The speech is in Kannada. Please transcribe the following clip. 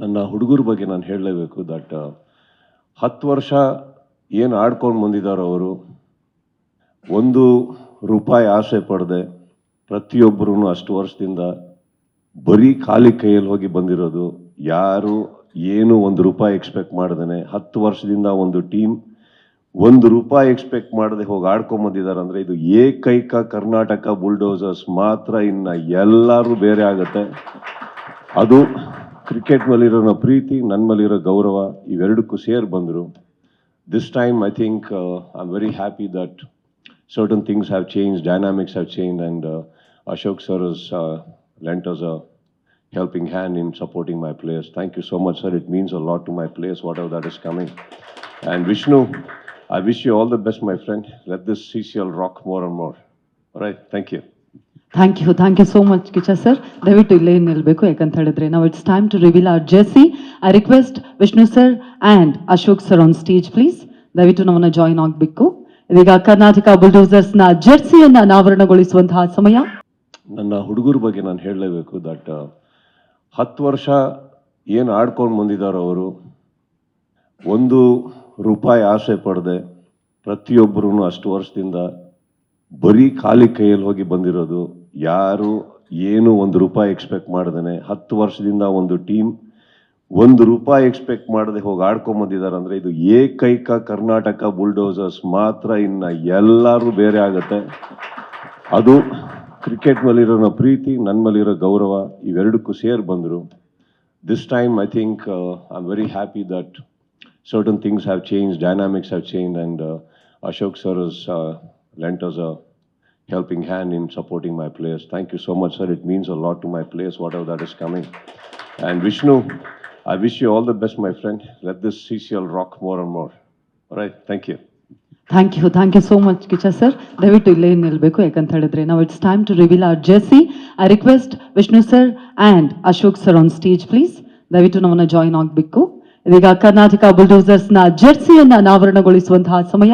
ನನ್ನ ಹುಡುಗರ ಬಗ್ಗೆ ನಾನು ಹೇಳಲೇಬೇಕು ದಟ್ ಹತ್ತು ವರ್ಷ ಏನು ಆಡ್ಕೊಂಡು ಬಂದಿದ್ದಾರೋ ಅವರು, ಒಂದು ರೂಪಾಯಿ ಆಸೆ ಪಡದೆ ಪ್ರತಿಯೊಬ್ಬರೂ ಅಷ್ಟು ವರ್ಷದಿಂದ ಬರೀ ಖಾಲಿ ಕೈಯಲ್ಲಿ ಹೋಗಿ ಬಂದಿರೋದು, ಯಾರು ಏನು ಒಂದು ರೂಪಾಯಿ ಎಕ್ಸ್ಪೆಕ್ಟ್ ಮಾಡ್ದೇನೆ, ಹತ್ತು ವರ್ಷದಿಂದ ಒಂದು ಟೀಮ್ ಒಂದು ರೂಪಾಯಿ ಎಕ್ಸ್ಪೆಕ್ಟ್ ಮಾಡದೆ ಹೋಗಿ ಆಡ್ಕೊಂಡ್ ಬಂದಿದ್ದಾರೆ ಅಂದ್ರೆ ಇದು ಏಕೈಕ ಕರ್ನಾಟಕ ಬುಲ್ಡೋಸರ್ಸ್ ಮಾತ್ರ ಇನ್ನು ಎಲ್ಲರೂ ಬೇರೆ ಆಗುತ್ತೆ. ಅದು ಕ್ರಿಕೆಟ್ ಮೇಲಿರೋ ನನ್ನ ಪ್ರೀತಿ ನನ್ನ ಮೇಲಿರೋ ಗೌರವ ಇವೆರಡಕ್ಕೂ ಸೇರಿ ಬಂದರು this time I think I am very happy that certain things have changed, dynamics have changed, and uh, Ashok sir has uh, lent us a helping hand in supporting my players. Thank you so much, sir. It means a lot to my players, whatever that is coming. And Vishnu, I wish you all the best, my friend. Let this CCL rock more and more. All right, thank you. Thank you thank you so much Kiccha sir ದಯವಿಟ್ಟು ಇಲ್ಲೇ ನಿಲ್ಲಬೇಕು ಯಾಕಂತ ಹೇಳಿದ್ರೆ ನಾವು it's time to reveal our jersey I request Vishnu sir and Ashok sir on stage please ದಯವಿಟ್ಟು ನಮ್ಮನ್ನು ಜಾಯಿನ್ ಆಗಬೇಕು. ಇದೀಗ ಕರ್ನಾಟಕ ಬುಲ್ಡೋಸರ್ಸ್ನ ಜೆರ್ಸಿಯನ್ನು ಅನಾವರಣಗೊಳಿಸುವಂತಹ ಸಮಯ. ನನ್ನ ಹುಡುಗರ ಬಗ್ಗೆ ನಾನು ಹೇಳಲೇಬೇಕು. ದಟ್ ಹತ್ತು ವರ್ಷ ಏನು ಆಡ್ಕೊಂಡು ಬಂದಿದ್ದಾರೋ ಅವರು, ಒಂದು ರೂಪಾಯಿ ಆಸೆ ಪಡದೆ. ಪ್ರತಿಯೊಬ್ಬರೂ ಅಷ್ಟು ವರ್ಷದಿಂದ ಬರೀ ಖಾಲಿ ಕೈಯಲ್ಲಿ ಹೋಗಿ ಬಂದಿರೋದು ಯಾರು ಏನು ಒಂದು ರೂಪಾಯಿ ಎಕ್ಸ್ಪೆಕ್ಟ್ ಮಾಡ್ದೇನೆ ಹತ್ತು ವರ್ಷದಿಂದ ಒಂದು ಟೀಮ್ ಒಂದು ರೂಪಾಯಿ ಎಕ್ಸ್ಪೆಕ್ಟ್ ಮಾಡದೆ ಹೋಗಿ ಆಡ್ಕೊಂಬಂದಿದ್ದಾರೆ ಅಂದರೆ ಇದು ಏಕೈಕ ಕರ್ನಾಟಕ ಬುಲ್ಡೋಸರ್ಸ್ ಮಾತ್ರ ಇನ್ನು ಎಲ್ಲರೂ ಬೇರೆ ಆಗುತ್ತೆ. ಅದು ಕ್ರಿಕೆಟ್ ಪ್ರೀತಿ ನನ್ನ ಮೇಲಿರೋ ಗೌರವ ಇವೆರಡಕ್ಕೂ ಸೇರಿ ಬಂದರು. This time I think I am very happy that certain things have change dynamics have change and Ashok sir has uh, lent us a helping hand in supporting my players. Thank you so much, sir. It means a lot to my players, whatever that is coming. And Vishnu, I wish you all the best, my friend. Let this CCL rock more and more. All right, thank you. Thank you thank you so much Kicha sir ದಯವಿಟ್ಟು ಇಲ್ಲೇ ನಿಲ್ಲಬೇಕು ಯಾಕಂತ ಹೇಳಿದ್ರೆ ನಾವು it's time to reveal our jersey I request Vishnu sir and Ashok sir on stage please ದಯವಿಟ್ಟು ನಮ್ಮನ್ನ ಜಾಯಿನ್ ಆಗಬೇಕು ಇದೀಗ ಕರ್ನಾಟಕ ಬುಲ್ಡೋಸರ್ಸ್ನ ಜೆರ್ಸಿಯನ್ನ ಅನಾವರಣಗೊಳಿಸುವಂತಹ ಸಮಯ